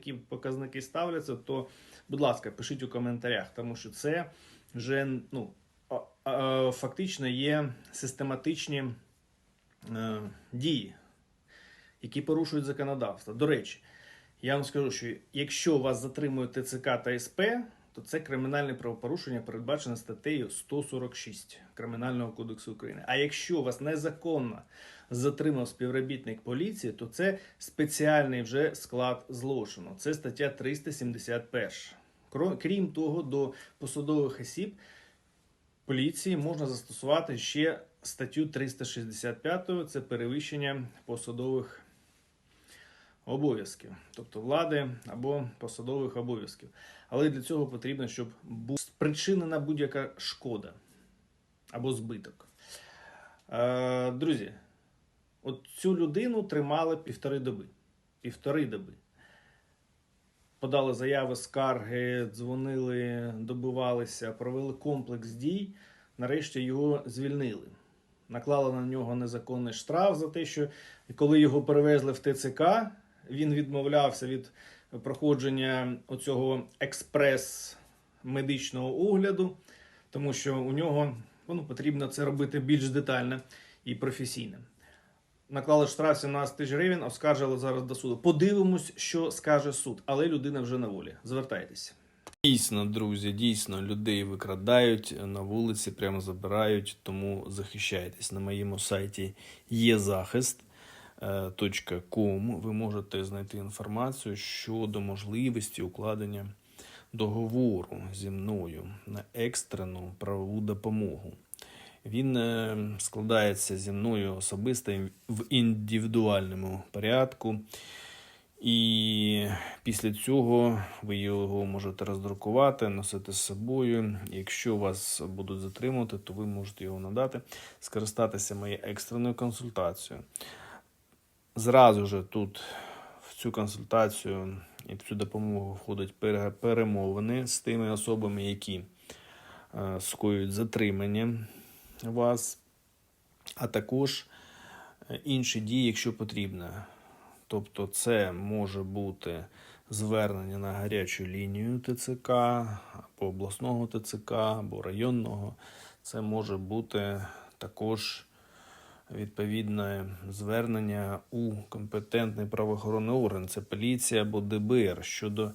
які показники ставляться, то, будь ласка, пишіть у коментарях, тому що це вже ну, фактично є систематичні е, дії, які порушують законодавство. До речі, я вам скажу, що якщо вас затримує ТЦК та СП, то це кримінальне правопорушення передбачене статтею 146 Кримінального кодексу України. А якщо вас незаконно затримав співробітник поліції, то це спеціальний вже склад злочину. Це стаття 371. Кро- Крім того, до посадових осіб поліції можна застосувати ще статтю 365, це перевищення посадових обов'язків, тобто влади або посадових обов'язків. Але для цього потрібно, щоб була спричинена будь-яка шкода або збиток. Е, друзі, от цю людину тримали півтори доби. Півтори доби. Подали заяви, скарги, дзвонили, добивалися, провели комплекс дій. Нарешті його звільнили. Наклали на нього незаконний штраф за те, що коли його перевезли в ТЦК, він відмовлявся від проходження оцього експрес медичного огляду, тому що у нього ну, потрібно це робити більш детально і професійно. Наклали штраф 17 тисяч гривень, оскаржили зараз до суду. Подивимось, що скаже суд, але людина вже на волі. Звертайтеся. Дійсно, друзі, дійсно, людей викрадають на вулиці, прямо забирають, тому захищайтесь. На моєму сайті є захист. .com ви можете знайти інформацію щодо можливості укладення договору зі мною на екстрену правову допомогу. Він е, складається зі мною особисто в індивідуальному порядку. І після цього ви його можете роздрукувати, носити з собою. Якщо вас будуть затримувати, то ви можете його надати, скористатися моєю екстреною консультацією. Зразу же тут в цю консультацію і в цю допомогу входять перемовини з тими особами, які е, скоюють затримання вас, а також е, інші дії, якщо потрібно. Тобто, це може бути звернення на гарячу лінію ТЦК, або обласного ТЦК, або районного. Це може бути також відповідне звернення у компетентний правоохоронний орган, це поліція або ДБР щодо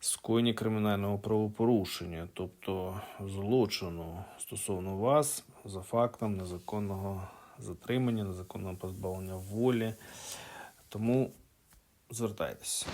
скоєння кримінального правопорушення, тобто злочину стосовно вас за фактом незаконного затримання, незаконного позбавлення волі. Тому звертайтеся.